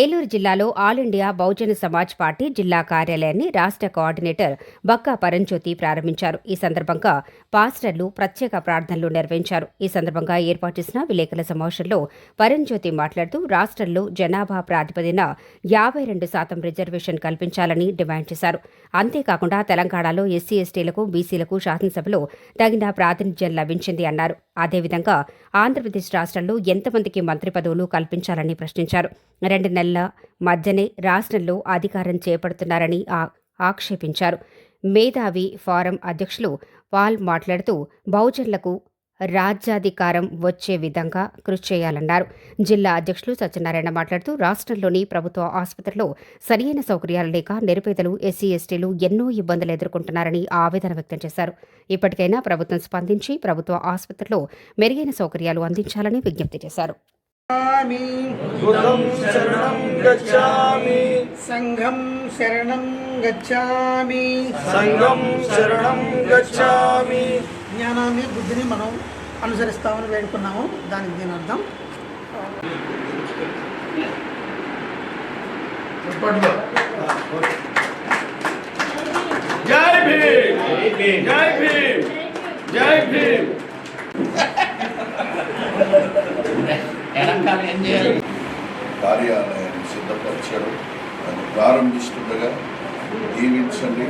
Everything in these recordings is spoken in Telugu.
ఏలూరు జిల్లాలో All India Bahujan Samaj Party జిల్లా కార్యాలయాన్ని రాష్ట్ర కోఆర్డినేటర్ బక్కా పరంజ్యోతి ప్రారంభించారు. ఈ సందర్భంగా పాస్టర్లు ప్రత్యేక ప్రార్థనలు నిర్వహించారు. ఈ సందర్భంగా ఏర్పాటు చేసిన విలేకరుల సమావేశంలో పరంజ్యోతి మాట్లాడుతూ రాష్ట్రంలో జనాభా ప్రాతిపదిన యాభై రెండు శాతం రిజర్వేషన్ కల్పించాలని డిమాండ్ చేశారు. అంతేకాకుండా తెలంగాణలో ఎస్సీ ఎస్టీలకు బీసీలకు శాసనసభలో తగిన ప్రాతినిధ్యం లభించింది అన్నారు. అదేవిధంగా ఆంధ్రప్రదేశ్ రాష్ట్రంలో ఎంతమందికి మంత్రి పదవులు కల్పించాలని ప్రశ్నించారు. రెండు నెలల మధ్యనే రాష్ట్రంలో అధికారం చేపడుతున్నారని ఆ- ఆక్షేపించారు. మేధావి ఫారం అధ్యక్షులు పాల్ మాట్లాడుతూ బహుజనులకు రాజ్యాధికారం వచ్చే విధంగా కృషి చేయాలన్నారు. జిల్లా అధ్యక్షులు సత్యనారాయణ మాట్లాడుతూ రాష్ట్రంలోని ప్రభుత్వ ఆసుపత్రుల్లో సరియైన సౌకర్యాలు లేక నిరుపేదలు ఎస్సీ ఎస్టీలు ఎన్నో ఇబ్బందులు ఎదుర్కొంటున్నారని ఆవేదన వ్యక్తం చేశారు. ఇప్పటికైనా ప్రభుత్వం స్పందించి ప్రభుత్వ ఆసుపత్రిలో మెరుగైన సౌకర్యాలు అందించాలని విజ్ఞప్తి చేశారు. జ్ఞానాన్ని బుద్ధిని మనం అనుసరిస్తామని వేడుకున్నాము. దానికి దీని అర్థం? జై భీమ్! జై భీమ్! జై భీమ్! సిద్ధపరిచారు అది ప్రారంభిస్తుండగా దీవించండి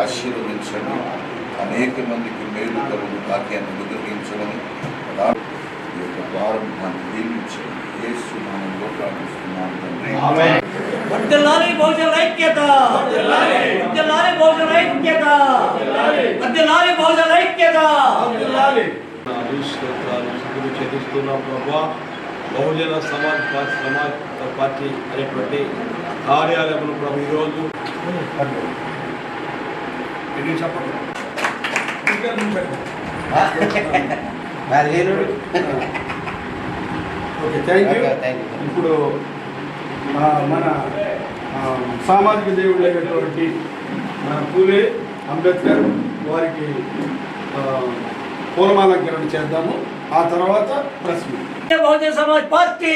ఆశీర్వదించండి. అనేక మందికి మేలు కలుగు భాగ్యాన్ని అనుగ్రహించమని ఈ యొక్క ప్రారంభాన్ని నామంలో ప్రార్థిస్తున్నాను బహుజన చెల్లిస్తున్నాం ప్రభా. సమాజ్ పార్టీ సమాజ్ పార్టీ అనేటువంటి కార్యాలయంలో ప్రభు ఈరోజు చెప్పండి? ఓకే థ్యాంక్ యూ ఇప్పుడు మన ఆ, సామాజిక దేవుడు అయినటువంటి మన పూలే అంబేద్కర్ వారికి ఆ, పూలమాలంకరణ చేద్దాము. ఆ తర్వాత మీట్ బహుజన సమాజ్ పార్టీ!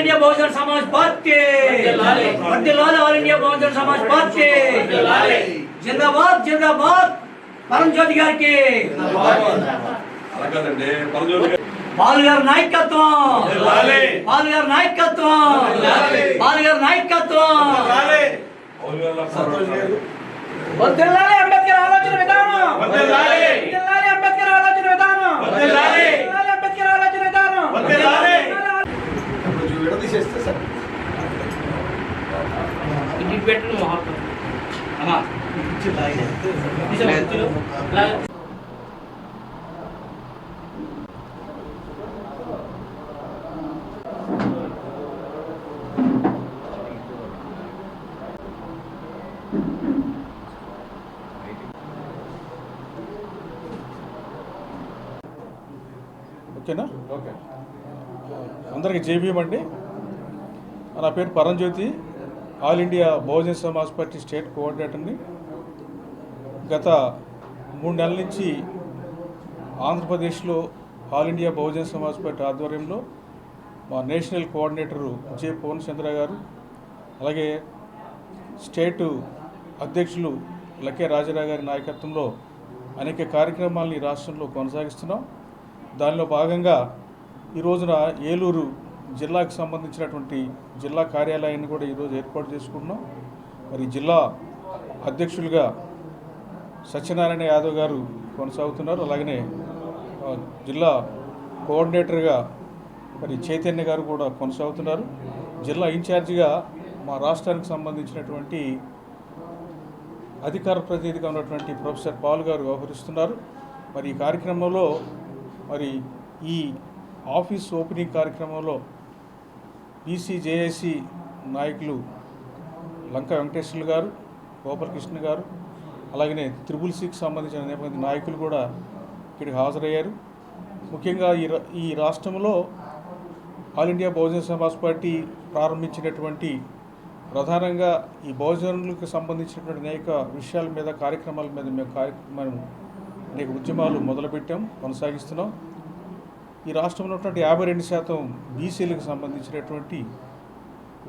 వర్ధిల్లాలి All India Bahujan Samaj Party వర్ధిల్లాలి All India Bahujan Samaj Party జిందాబాద్ జిందాబాద్ పరంజ్యోతి గారికి అలాగదండి పరజోగి పాలు గారి నాయకత్వం వర్ధిల్లాలి. పాలు గారి నాయకత్వం వర్ధిల్లాలి. పాలు గారి నాయకత్వం వర్ధిల్లాలి అంబేద్కర్ ఆలోచన విధానం వర్ధిల్లాలి. వర్ధిల్లాలి అంబేద్కర్ ఆలోచన విధానం వర్ధిల్లాలి. వర్ధిల్లాలి అంబేద్కర్ ఆలోచన విధానం వర్ధిల్లాలి. విడదీసేస్తే సార్. ఓకేనా? ఓకే అందరికీ జేబీఎం అండి. నా పేరు Paramjyothi all India Bahujan Samaj party state కోఆర్డినేటర్ని. గత మూడు నెలల నుంచి ఆంధ్రప్రదేశ్లో all India Bahujan Samaj party ఆధ్వర్యంలో మా national coordinator J Pawan Chandra గారు అలాగే స్టేటు అధ్యక్షులు లకే రాజారావు గారి నాయకత్వంలో అనేక కార్యక్రమాలను ఈ రాష్ట్రంలో కొనసాగిస్తున్నాం. దానిలో భాగంగా ఈ రోజున ఏలూరు జిల్లాకు సంబంధించినటువంటి జిల్లా కార్యాలయాన్ని కూడా ఈరోజు ఏర్పాటు చేసుకుంటున్నాం. మరి జిల్లా అధ్యక్షులుగా సత్యనారాయణ యాదవ్ గారు కొనసాగుతున్నారు. అలాగనే జిల్లా కోఆర్డినేటర్గా మరి చైతన్య గారు కూడా కొనసాగుతున్నారు. జిల్లా ఇన్ఛార్జిగా మా రాష్ట్రానికి సంబంధించినటువంటి అధికార ప్రతినిధిగా ఉన్నటువంటి ప్రొఫెసర్ పాల్ గారు వ్యవహరిస్తున్నారు. మరి ఈ కార్యక్రమంలో మరి ఈ ఆఫీస్ ఓపెనింగ్ కార్యక్రమంలో బీసీ నాయకులు లంక వెంకటేశ్వర్లు గారు గోపాలకృష్ణ గారు అలాగనే త్రిబుల్ సిక్స్ సంబంధించిన అనేక నాయకులు కూడా ఇక్కడికి హాజరయ్యారు. ముఖ్యంగా ఈ ఈ రాష్ట్రంలో All India Bahujan Samaj Party ప్రారంభించినటువంటి ప్రధానంగా ఈ బహుజనులకు సంబంధించినటువంటి అనేక విషయాల మీద కార్యక్రమాల మీద మేము కార్యక్రమం అనేక ఉద్యమాలు మొదలుపెట్టాం కొనసాగిస్తున్నాం. ఈ రాష్ట్రంలో ఉన్నటువంటి యాభై రెండు శాతం బీసీలకు సంబంధించినటువంటి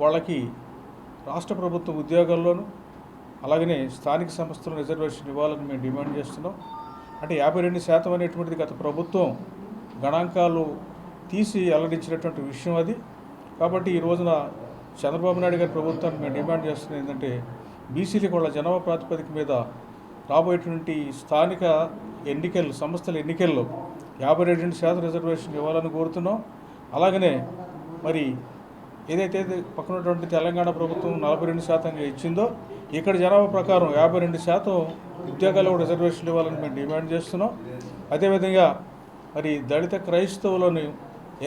వాళ్ళకి రాష్ట్ర ప్రభుత్వ ఉద్యోగాల్లోనూ అలాగనే స్థానిక సంస్థల రిజర్వేషన్ ఇవ్వాలని మేము డిమాండ్ చేస్తున్నాం. అంటే యాభై రెండు శాతం అనేటువంటిది గత ప్రభుత్వం గణాంకాలు తీసి వెల్లడించినటువంటి విషయం అది. కాబట్టి ఈ రోజున చంద్రబాబు నాయుడు గారి ప్రభుత్వాన్ని మేము డిమాండ్ చేస్తున్నది ఏంటంటే బీసీలకు వాళ్ళ జనాభా ప్రాతిపదిక మీద రాబోయేటువంటి స్థానిక ఎన్నికలు సంస్థల ఎన్నికల్లో యాభై రెండు శాతం రిజర్వేషన్ ఇవ్వాలని కోరుతున్నాం. అలాగనే మరి ఏదైతే పక్కన ఉన్నటువంటి తెలంగాణ ప్రభుత్వం నలభై రెండు శాతంగా ఇచ్చిందో ఇక్కడ జనాభా ప్రకారం యాభై రెండు శాతం ఉద్యోగాల్లో రిజర్వేషన్లు ఇవ్వాలని మేము డిమాండ్ చేస్తున్నాం. అదేవిధంగా మరి దళిత క్రైస్తవులను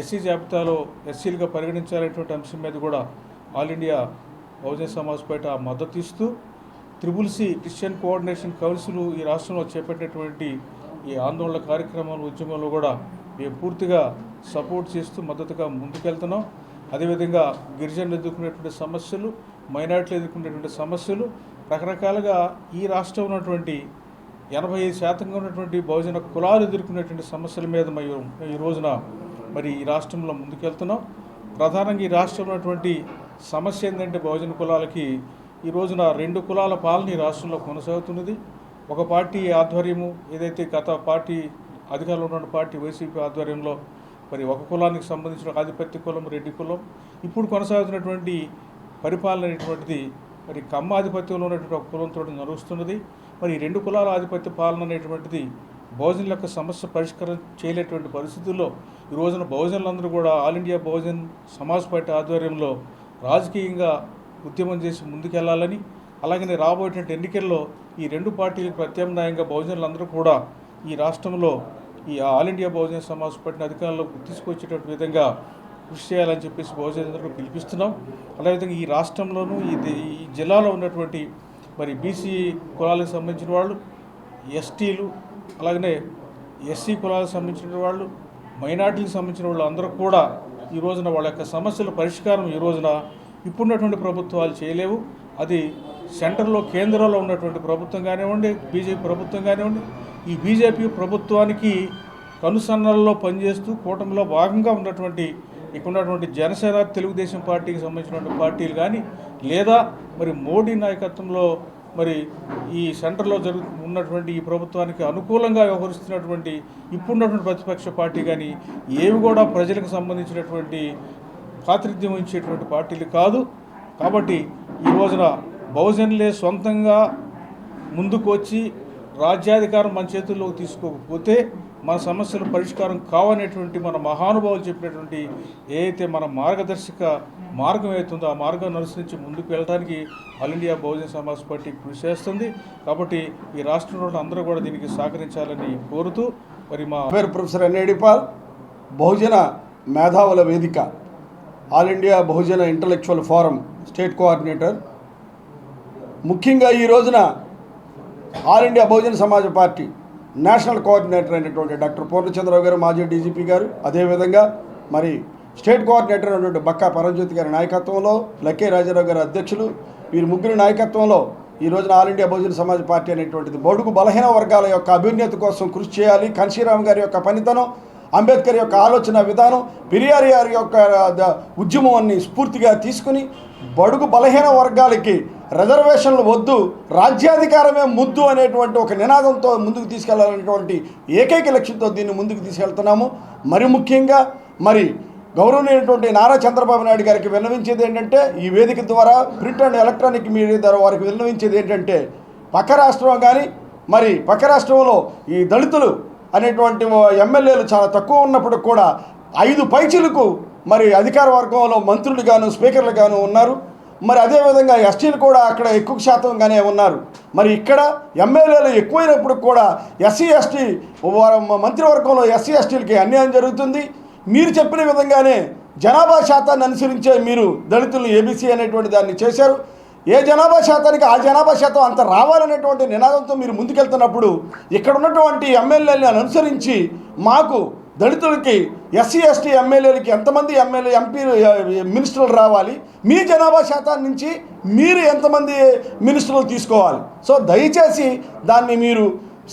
ఎస్సీ జాబితాలో ఎస్సీలుగా పరిగణించాలనేటువంటి అంశం మీద కూడా ఆల్ ఇండియా బహుజన సమాజ్ పేట మద్దతు ఇస్తూ triple C Christian coordination council ఈ రాష్ట్రంలో చేపట్టినటువంటి ఈ ఆందోళన కార్యక్రమాలు ఉద్యమంలో కూడా మేము పూర్తిగా సపోర్ట్ చేస్తూ మద్దతుగా ముందుకెళ్తున్నాం. అదేవిధంగా గిరిజనులు ఎదుర్కొనేటువంటి సమస్యలు మైనార్టీలు ఎదుర్కొనేటువంటి సమస్యలు రకరకాలుగా ఈ రాష్ట్రం ఉన్నటువంటి ఎనభై ఐదు శాతంగా ఉన్నటువంటి బహుజన కులాలు ఎదుర్కొనేటువంటి సమస్యల మీద మేము ఈ రోజున మరి ఈ రాష్ట్రంలో ముందుకెళ్తున్నాం. ప్రధానంగా ఈ రాష్ట్రంలో ఉన్నటువంటి సమస్య ఏంటంటే బహుజన కులాలకి ఈ రోజున రెండు కులాల పాలన ఈ రాష్ట్రంలో కొనసాగుతున్నది. ఒక పార్టీ ఆధ్వర్యము ఏదైతే గత పార్టీ అధికారంలో ఉన్న పార్టీ వైసీపీ ఆధ్వర్యంలో మరి ఒక కులానికి సంబంధించిన ఆధిపత్య కులం రెడ్డి కులం ఇప్పుడు కొనసాగుతున్నటువంటి పరిపాలన అనేటువంటిది మరి కమ్మ ఆధిపత్యంలో ఉన్నటువంటి ఒక కులంతో నడుస్తున్నది. మరి రెండు కులాల ఆధిపత్య పాలన అనేటువంటిది బహుజనుల యొక్క సమస్య పరిష్కారం చేయలేటువంటి పరిస్థితుల్లో ఈ రోజున బహుజనులందరూ కూడా All India Bahujan Samaj Party ఆధ్వర్యంలో రాజకీయంగా ఉద్యమం చేసి ముందుకెళ్ళాలని అలాగనే రాబోయేటువంటి ఎన్నికల్లో ఈ రెండు పార్టీలకు ప్రత్యామ్నాయంగా బహుజనులందరూ కూడా ఈ రాష్ట్రంలో ఈ ఆల్ ఇండియా బహుజన సమాజ్ పార్టీని అధికారంలోకి తీసుకొచ్చేటువంటి విధంగా కృషి చేయాలని చెప్పేసి బహుజనులందరూ పిలిపిస్తున్నాం. అదేవిధంగా ఈ రాష్ట్రంలోనూ ఈ ఈ జిల్లాలో ఉన్నటువంటి మరి బీసీ కులాలకు సంబంధించిన వాళ్ళు ఎస్టీలు అలాగనే ఎస్సీ కులాలకు సంబంధించిన వాళ్ళు మైనార్టీలకు సంబంధించిన వాళ్ళు అందరూ కూడా ఈ రోజున వాళ్ళ యొక్క సమస్యల పరిష్కారం ఈ రోజున ఇప్పుడున్నటువంటి ప్రభుత్వాలు చేయలేవు. అది సెంటర్లో కేంద్రంలో ఉన్నటువంటి ప్రభుత్వం కానివ్వండి బీజేపీ ప్రభుత్వం కానివ్వండి ఈ బీజేపీ ప్రభుత్వానికి కనుసన్నల్లో పనిచేస్తూ కూటమిలో భాగంగా ఉన్నటువంటి ఇక్కడ ఉన్నటువంటి జనసేన తెలుగుదేశం పార్టీకి సంబంధించినటువంటి పార్టీలు కానీ లేదా మరి మోడీ నాయకత్వంలో మరి ఈ సెంటర్లో జరుగు ఉన్నటువంటి ఈ ప్రభుత్వానికి అనుకూలంగా వ్యవహరిస్తున్నటువంటి ఇప్పుడున్నటువంటి ప్రతిపక్ష పార్టీ కానీ ఏవి కూడా ప్రజలకు సంబంధించినటువంటి ప్రాతినిధ్యం వహించేటువంటి పార్టీలు కాదు. కాబట్టి ఈ రోజున బహుజనులే సొంతంగా ముందుకు వచ్చి రాజ్యాధికారం మన చేతుల్లోకి తీసుకోకపోతే మన సమస్యల పరిష్కారం కావనేటువంటి మన మహానుభావులు చెప్పినటువంటి ఏదైతే మన మార్గదర్శక మార్గం అవుతుందో ఆ మార్గం అనుసరించి ముందుకు వెళ్ళడానికి All India Bahujan Samaj Party కృషి చేస్తుంది. కాబట్టి ఈ రాష్ట్రంలో అందరూ కూడా దీనికి సహకరించాలని కోరుతూ మరి మా పేరు ప్రొఫెసర్ ఎన్ఏడిపాల్ బహుజన మేధావుల వేదిక All India Bahujan Intellectual Forum state coordinator. ముఖ్యంగా ఈ రోజున All India Bahujan Samaj Party national coordinator అయినటువంటి డాక్టర్ పూర్ణచంద్రరావు గారు మాజీ డీజీపీ గారు అదేవిధంగా మరి స్టేట్ కోఆర్డినేటర్ అయినటువంటి బక్కా పరంజ్యోతి గారి నాయకత్వంలో లక్కే రాజారావు గారి అధ్యక్షులు వీరి ముగ్గురు నాయకత్వంలో ఈ రోజున All India Bahujan Samaj Party అనేటువంటిది బడుగు బలహీన వర్గాల యొక్క అభ్యున్నతి కోసం కృషి చేయాలి కన్షీరామ్ గారి యొక్క పనితనం అంబేద్కర్ యొక్క ఆలోచన విధానం పెరియారి గారి యొక్క ఉద్యమాన్ని స్ఫూర్తిగా తీసుకుని బడుగు బలహీన వర్గాలకి రిజర్వేషన్లు వద్దు రాజ్యాధికారమే ముద్దు అనేటువంటి ఒక నినాదంతో ముందుకు తీసుకెళ్ళాలనేటువంటి ఏకైక లక్ష్యంతో దీన్ని ముందుకు తీసుకెళ్తున్నాము. మరి ముఖ్యంగా మరి గౌరవనీయటువంటి నారా చంద్రబాబు నాయుడు గారికి విన్నవించేది ఏంటంటే ఈ వేదిక ద్వారా ప్రింట్ అండ్ ఎలక్ట్రానిక్ మీడియా ద్వారా వారికి విన్నవించేది ఏంటంటే పక్క రాష్ట్రం కానీ మరి పక్క రాష్ట్రంలో ఈ దళితులు అనేటువంటి ఎమ్మెల్యేలు చాలా తక్కువ ఉన్నప్పుడు కూడా ఐదు పైచీలకు మరి అధికార వర్గంలో మంత్రులు గాను స్పీకర్లు గాను ఉన్నారు. మరి అదేవిధంగా ఎస్టీలు కూడా అక్కడ ఎక్కువ శాతంగానే ఉన్నారు. మరి ఇక్కడ ఎమ్మెల్యేలు ఎక్కువైనప్పుడు కూడా ఎస్సీ ఎస్టీ మంత్రివర్గంలో ఎస్సీ ఎస్టీలకి అన్యాయం జరుగుతుంది. మీరు చెప్పిన విధంగానే జనాభా శాతాన్ని అనుసరించే మీరు దళితులు ఏబీసీ అనేటువంటి దాన్ని చేశారు. ఏ జనాభా శాతానికి ఆ జనాభా శాతం అంత రావాలనేటువంటి నినాదంతో మీరు ముందుకెళ్తున్నప్పుడు ఇక్కడ ఉన్నటువంటి ఎమ్మెల్యేలను అనుసరించి మాకు దళితులకి ఎస్సీ ఎస్టీ ఎమ్మెల్యేలకి ఎంతమంది ఎమ్మెల్యే ఎంపీలు మినిస్టర్లు రావాలి? మీ జనాభా శాతాన్ని నుంచి మీరు ఎంతమంది మినిస్టర్లు తీసుకోవాలి? సో దయచేసి దాన్ని మీరు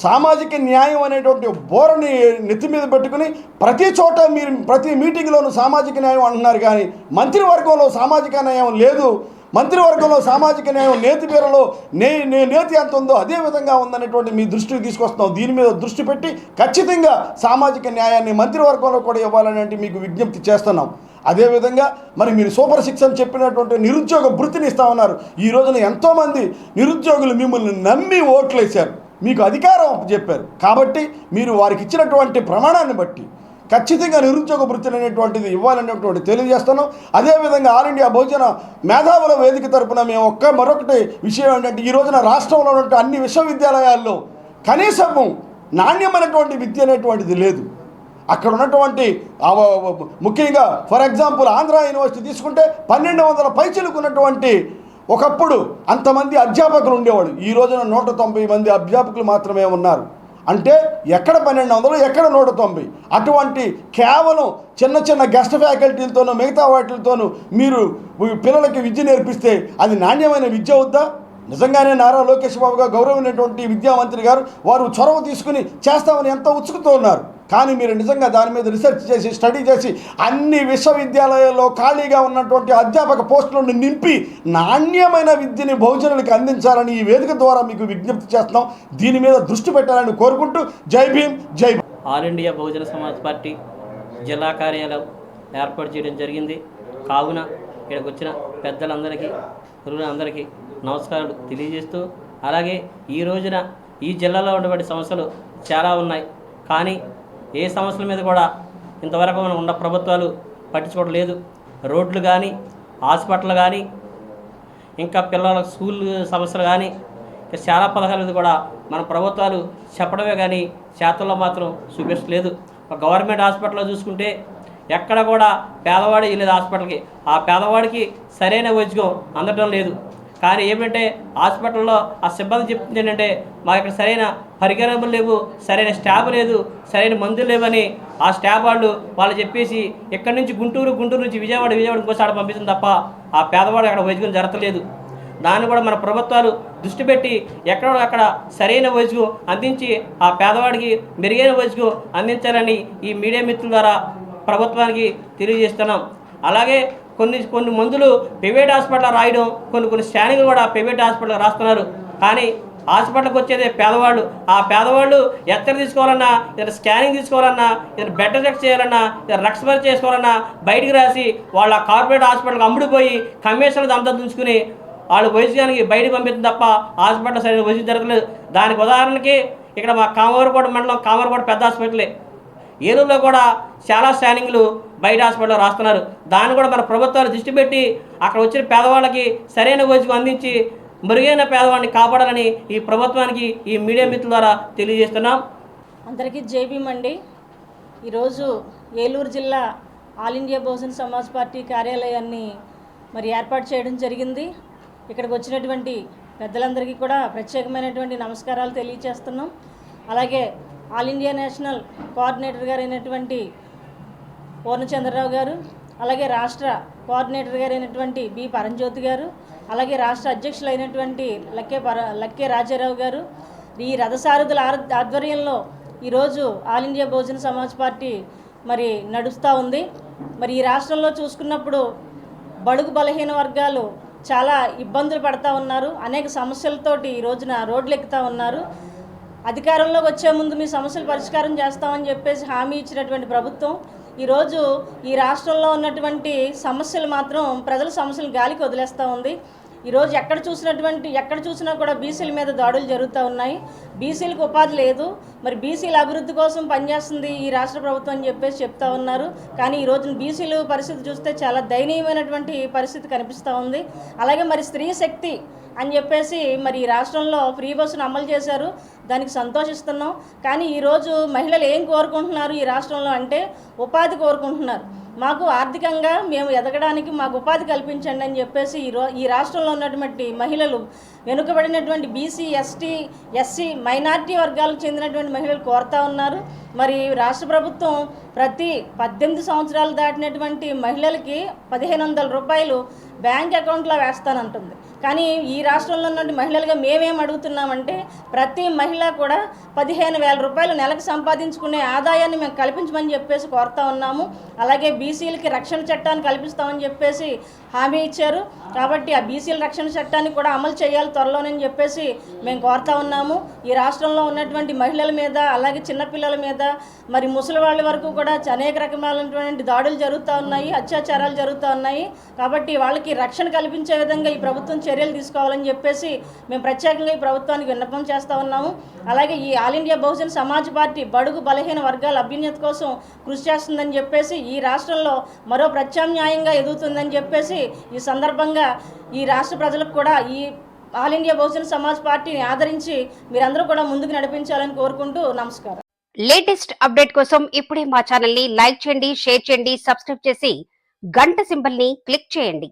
సామాజిక న్యాయం అనేటువంటి బోరని నెత్తి మీద పెట్టుకుని ప్రతి చోట మీరు ప్రతి మీటింగ్లోనూ సామాజిక న్యాయం అంటున్నారు కానీ మంత్రివర్గంలో సామాజిక న్యాయం లేదు. మంత్రివర్గంలో సామాజిక న్యాయం నేతి పేరులో నే నే నేతి ఎంత ఉందో అదే విధంగా ఉందనేటువంటి మీ దృష్టికి తీసుకొస్తున్నాం దీని మీద దృష్టి పెట్టి ఖచ్చితంగా సామాజిక న్యాయాన్ని మంత్రివర్గంలో కూడా ఇవ్వాలని మీకు విజ్ఞప్తి చేస్తున్నాం. అదేవిధంగా మరి మీరు సూపర్ సిక్స్ అని చెప్పినటువంటి నిరుద్యోగ భృతిని ఇస్తామన్నారు. ఈ రోజున ఎంతోమంది నిరుద్యోగులు మిమ్మల్ని నమ్మి ఓట్లేశారు. మీకు అధికారం చెప్పారు కాబట్టి మీరు వారికి ఇచ్చినటువంటి ప్రమాణాన్ని బట్టి ఖచ్చితంగా నిరుద్యోగ వృత్తి అనేటువంటిది ఇవ్వాలనేటువంటి తెలియజేస్తున్నాం. అదేవిధంగా ఆల్ ఇండియా భోజన మేధావుల వేదిక తరపున మేము ఒక్క మరొకటి విషయం ఏంటంటే ఈ రోజున రాష్ట్రంలో ఉన్నటువంటి అన్ని విశ్వవిద్యాలయాల్లో కనీసము నాణ్యమైనటువంటి విద్య అనేటువంటిది లేదు. అక్కడ ఉన్నటువంటి ముఖ్యంగా ఫర్ ఎగ్జాంపుల్ ఆంధ్ర యూనివర్సిటీ తీసుకుంటే పన్నెండు వందల పైచిలుకున్నటువంటి ఒకప్పుడు అంతమంది అధ్యాపకులు ఉండేవాడు ఈ రోజున నూట తొంభై మంది అధ్యాపకులు మాత్రమే ఉన్నారు. అంటే ఎక్కడ పన్నెండు వందలు ఎక్కడ నూట తొంభై? అటువంటి కేవలం చిన్న చిన్న గెస్ట్ ఫ్యాకల్టీలతోనూ మిగతా వాటితోనూ మీరు పిల్లలకి విద్య నేర్పిస్తే అది నాణ్యమైన విద్య అవుద్దా? నిజంగానే నారా లోకేష్ బాబు గారు గౌరవమైనటువంటి విద్యామంత్రి గారు వారు చొరవ తీసుకుని చేస్తామని ఎంత ఉత్సుకతో ఉన్నారు కానీ మీరు నిజంగా దాని మీద రీసెర్చ్ చేసి స్టడీ చేసి అన్ని విశ్వవిద్యాలయాల్లో ఖాళీగా ఉన్నటువంటి అధ్యాపక పోస్టులను నింపి నాణ్యమైన విద్యని బహుజనులకు అందించాలని ఈ వేదిక ద్వారా మీకు విజ్ఞప్తి చేస్తున్నాం. దీని మీద దృష్టి పెట్టాలని కోరుకుంటూ జై భీమ్ జై All India Bahujan Samaj Party జిల్లా కార్యాలయం ఏర్పాటు చేయడం జరిగింది. కావున ఇక్కడికి వచ్చిన పెద్దలందరికీ గురువులందరికీ నమస్కారాలు తెలియజేస్తూ అలాగే ఈ రోజున ఈ జిల్లాలో ఉన్నటువంటి సమస్యలు చాలా ఉన్నాయి. కానీ ఏ సమస్యల మీద కూడా ఇంతవరకు మనం ఉన్న ప్రభుత్వాలు పట్టించుకోవట్లేదు రోడ్లు కానీ హాస్పిటల్ కానీ ఇంకా పిల్లల స్కూల్ సమస్యలు కానీ ఇంకా చాలా పథకాల మీద కూడా మన ప్రభుత్వాలు చెప్పడమే కానీ చేతల్లో మాత్రం చూపించలేదు గవర్నమెంట్ హాస్పిటల్లో చూసుకుంటే ఎక్కడ కూడా పేదవాడు వెళ్ళేది హాస్పిటల్కి. ఆ పేదవాడికి సరైన వైద్యం అందటం లేదు. కానీ ఏమిటంటే హాస్పిటల్లో ఆ సిబ్బంది చెప్తుంది ఏంటంటే మాకు ఇక్కడ సరైన పరికరములు లేవు సరైన స్టాఫ్ లేదు సరైన మందులు లేవని ఆ స్టాఫ్ వాళ్ళు వాళ్ళు చెప్పేసి ఎక్కడి నుంచి గుంటూరు గుంటూరు నుంచి విజయవాడ విజయవాడ ఇంకోసారి పంపిస్తుంది తప్ప ఆ పేదవాడు అక్కడ వైద్యం జరగలేదు దాన్ని కూడా మన ప్రభుత్వాలు దృష్టి పెట్టి ఎక్కడో అక్కడ సరైన వైద్యం అందించి ఆ పేదవాడికి మెరుగైన వైద్యం అందించాలని ఈ మీడియా మిత్రుల ద్వారా ప్రభుత్వానికి తెలియజేస్తున్నాం. అలాగే కొన్ని కొన్ని మందులు ప్రైవేట్ హాస్పిటల్ రాయడం కొన్ని కొన్ని స్కానింగ్లు కూడా ప్రైవేట్ హాస్పిటల్ రాస్తున్నారు. కానీ హాస్పిటల్కి వచ్చేదే పేదవాళ్ళు. ఆ పేదవాళ్ళు ఎక్కడ తీసుకోవాలన్నా లేదా స్కానింగ్ తీసుకోవాలన్నా లేదా బెడ్ చెక్ చేయాలన్నా లేదా రక్స్పర్ చేసుకోవాలన్నా బయటికి రాసి వాళ్ళ కార్పొరేట్ హాస్పిటల్కి అమ్ముడుపోయి కమిషన్లు అంతా ఉంచుకుని వాళ్ళు వైద్యానికి బయటకు పంపించడం తప్ప హాస్పిటల్ సరైన వైద్యం జరగలేదు. దానికి ఉదాహరణకి ఇక్కడ మా కామవరకోట మండలం కామవరకోట పెద్ద హాస్పిటలే. ఏలూరులో కూడా చాలా స్కానింగ్లు బయట హాస్పిటల్లో రాస్తున్నారు. దాన్ని కూడా మన ప్రభుత్వాలు దృష్టి పెట్టి అక్కడ వచ్చిన పేదవాళ్ళకి సరైన వైద్యం అందించి మెరుగైన పేదవాడిని కాపాడాలని ఈ ప్రభుత్వానికి ఈ మీడియా మిత్రుల ద్వారా తెలియజేస్తున్నాం. అందరికీ జేబీఎం మండి ఈరోజు ఏలూరు జిల్లా All India Bahujan Samaj Party కార్యాలయాన్ని మరి ఏర్పాటు చేయడం జరిగింది. ఇక్కడికి వచ్చినటువంటి పెద్దలందరికీ కూడా ప్రత్యేకమైనటువంటి నమస్కారాలు తెలియజేస్తున్నాం అలాగే ఆల్ ఇండియా నేషనల్ కోఆర్డినేటర్ గారైనటువంటి పూర్ణచంద్రరావు గారు అలాగే రాష్ట్ర కోఆర్డినేటర్ గారు అయినటువంటి బి. పరంజ్యోతి గారు అలాగే రాష్ట్ర అధ్యక్షులు అయినటువంటి లక్కే పర లక్కే రాజారావు గారు. ఈ రథసారథుల ఆధ్వర్యంలో ఈరోజు All India Bahujan Samaj Party మరి నడుస్తూ ఉంది. మరి ఈ రాష్ట్రంలో చూసుకున్నప్పుడు బడుగు బలహీన వర్గాలు చాలా ఇబ్బందులు పడతా ఉన్నారు. అనేక సమస్యలతోటి ఈ రోజున రోడ్లు ఎక్కుతూ ఉన్నారు. అధికారంలోకి వచ్చే ముందు మీ సమస్యలు పరిష్కారం చేస్తామని చెప్పేసి హామీ ఇచ్చినటువంటి ప్రభుత్వం ఈరోజు ఈ రాష్ట్రంలో ఉన్నటువంటి సమస్యలు మాత్రం ప్రజల సమస్యలు గాలికి వదిలేస్తూ ఉంది. ఈరోజు ఎక్కడ చూసినటువంటి ఎక్కడ చూసినా కూడా బీసీల మీద దాడులు జరుగుతూ ఉన్నాయి. బీసీలకు ఉపాధి లేదు. మరి బీసీల అభివృద్ధి కోసం పనిచేస్తుంది ఈ రాష్ట్ర ప్రభుత్వం అని చెప్పేసి చెప్తా ఉన్నారు. కానీ ఈ రోజున బీసీలు పరిస్థితి చూస్తే చాలా దయనీయమైనటువంటి పరిస్థితి కనిపిస్తూ ఉంది. అలాగే మరి స్త్రీ శక్తి అని చెప్పేసి మరి ఈ రాష్ట్రంలో ఫ్రీ బస్సును అమలు చేశారు. దానికి సంతోషిస్తున్నాం. కానీ ఈరోజు మహిళలు ఏం కోరుకుంటున్నారు ఈ రాష్ట్రంలో అంటే ఉపాధి కోరుకుంటున్నారు. మాకు ఆర్థికంగా మేము ఎదగడానికి మాకు ఉపాధి కల్పించండి అని చెప్పేసి ఈ రో ఈ రాష్ట్రంలో ఉన్నటువంటి మహిళలు వెనుకబడినటువంటి బీసీ ఎస్టీ ఎస్సీ మైనార్టీ వర్గాలకు చెందినటువంటి మహిళలు కోరుతా ఉన్నారు. మరి రాష్ట్ర ప్రభుత్వం ప్రతి పద్దెనిమిది సంవత్సరాలు దాటినటువంటి మహిళలకి పదిహేను వందల రూపాయలు బ్యాంక్ అకౌంట్లో వేస్తానంటుంది. కానీ ఈ రాష్ట్రంలో ఉన్నటువంటి మహిళలుగా మేమేం అడుగుతున్నామంటే ప్రతి మహిళ కూడా పదిహేను వేల రూపాయలు నెలకు సంపాదించుకునే ఆదాయాన్ని మేము కల్పించమని చెప్పేసి కోరుతా ఉన్నాము. అలాగే బీసీలకి రక్షణ చట్టాన్ని కల్పిస్తామని చెప్పేసి హామీ ఇచ్చారు. కాబట్టి ఆ బీసీల రక్షణ చట్టాన్ని కూడా అమలు చేయాలి త్వరలోనని చెప్పేసి మేము కోరుతా ఉన్నాము. ఈ రాష్ట్రంలో ఉన్నటువంటి మహిళల మీద అలాగే చిన్నపిల్లల మీద మరి ముసలి వాళ్ళ వరకు కూడా అనేక రకమైనటువంటి దాడులు జరుగుతూ ఉన్నాయి అత్యాచారాలు జరుగుతూ ఉన్నాయి. కాబట్టి వాళ్ళకి వాళ్ళకి రక్షణ కల్పించే విధంగా ఈ ప్రభుత్వం చర్యలు తీసుకోవాలని చెప్పేసి మేము ప్రత్యేకంగా ఈ ప్రభుత్వానికి విన్నపం చేస్తూ ఉన్నాము. అలాగే ఈ All India Bahujan Samaj Party బడుగు బలహీన వర్గాల అభ్యున్నత కోసం కృషి చేస్తుందని చెప్పేసి ఈ రాష్ట్రంలో మరో ప్రత్యామ్నాయంగా ఎదుగుతుందని చెప్పేసి ఈ సందర్భంగా ఈ రాష్ట్ర ప్రజలకు కూడా ఈ ఆల్ ఇండియా బహుజన్ సమాజ్ పార్టీని ఆదరించి మీరందరూ కూడా ముందుకు నడిపించాలని కోరుకుంటూ నమస్కారం. లేటెస్ట్ అప్డేట్ కోసం ఇప్పుడే మా ఛానల్ని లైక్ చేయండి షేర్ చేయండి సబ్స్క్రైబ్ చేసి గంట సింబల్ని క్లిక్ చేయండి.